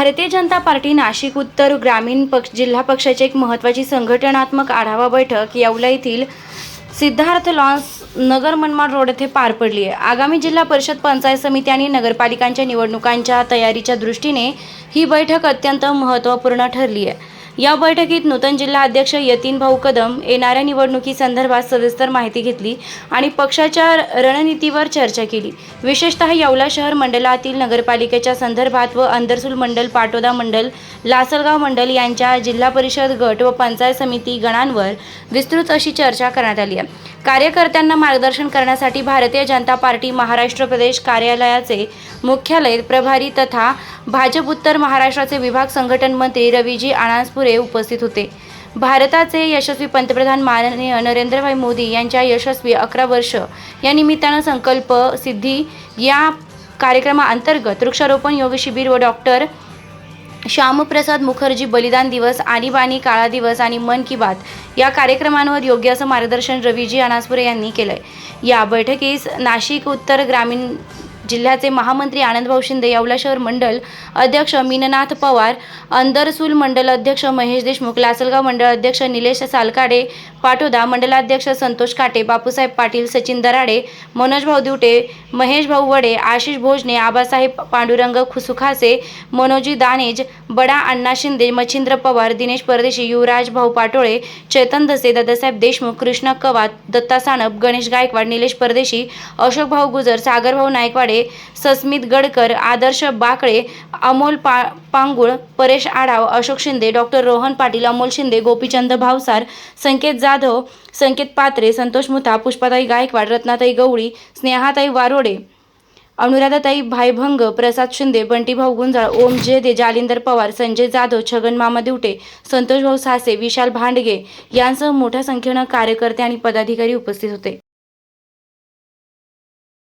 Bharatiya Janata party Nashik उत्तर ग्रामीण पक्ष जिल्हा पक्षाची एक महत्त्वाची संघटनात्मक आढावा बैठक येवला येथील सिद्धार्थ लॉन्स नगर मनमाड रोड येथे पार पडली आहे. आगामी जिल्हा परिषद पंचायत समिती आणि नगरपालिकांच्या निवडणुकांच्या तयारीच्या दृष्टीने ही बैठक अत्यंत महत्त्वपूर्ण ठरली आहे. या बैठकीत नूतन जिल्हा अध्यक्ष यतीन भाऊ कदम येणाऱ्या निवडणुकीसंदर्भात सविस्तर माहिती घेतली आणि पक्षाच्या रणनीतीवर चर्चा केली. विशेषतः येवला शहर मंडळातील नगरपालिकेच्या संदर्भात व अंदरसूल मंडल पाटोदा मंडल लासलगाव मंडल यांच्या जिल्हा परिषद गट व पंचायत समिती गणांवर विस्तृत अशी चर्चा करण्यात आली आहे. कार्यकर्त्यांना मार्गदर्शन करण्यासाठी भारतीय जनता पार्टी महाराष्ट्र प्रदेश कार्यालयाचे मुख्यालय प्रभारी तथा भाजप उत्तर महाराष्ट्राचे विभाग संघटन मंत्री रवीजी आणासपुरे उपस्थित होते. भारताचे यशस्वी पंतप्रधान माननीय नरेंद्रभाई मोदी यांच्या यशस्वी अकरा वर्ष या निमित्तानं संकल्प सिद्धी या कार्यक्रमाअंतर्गत वृक्षारोपण योग शिबिर व डॉक्टर श्यामप्रसाद मुखर्जी बलिदान दिवस आणीबाणी काळा दिवस आणि मन की बात या कार्यक्रमांवर योग्य असं मार्गदर्शन रवीजी अनासपुरे यांनी केलंय. या बैठकीस नाशिक उत्तर ग्रामीण जिल्ह्याचे महामंत्री आनंदभाऊ शिंदे येवला शहर मंडल अध्यक्ष मीननाथ पवार अंदरसूल मंडल अध्यक्ष महेश देशमुख लासलगाव मंडळ अध्यक्ष निलेश सालकाडे पाटोदा मंडलाध्यक्ष संतोष काटे बापूसाहेब पाटील सचिन दराडे मनोजभाऊ दिवटे महेश भाऊ वडे आशिष भोजने आबासाहेब पांडुरंग खुसुखासे मनोजी दानेज बडा अण्णा शिंदे मच्छिंद्र पवार दिनेश परदेशी युवराज भाऊ पाटोळे चेतन धसे दादासाहेब देशमुख कृष्णा कवात दत्ता सानप गणेश गायकवाड निलेश परदेशी अशोक भाऊ गुजर सागरभाऊ नायकवाडे सस्मित गडकर आदर्श बाकळे अमोल पा पांगुळ परेश आढाव अशोक शिंदे डॉक्टर रोहन पाटील अमोल शिंदे गोपीचंद भावसार संकेत जाधव संकेत पात्रे संतोष मुथा पुष्पाताई गायकवाड रत्नाताई गवळी स्नेहाताई वारोडे अनुराधाताई भाईभंग प्रसाद शिंदे बंटीभाऊ गुंजाळ ओम जेदे जालिंदर पवार संजय जाधव छगन मामा दिवटे संतोषभाऊ सासे विशाल भांडगे यांसह मोठ्या संख्येनं कार्यकर्ते आणि पदाधिकारी उपस्थित होते.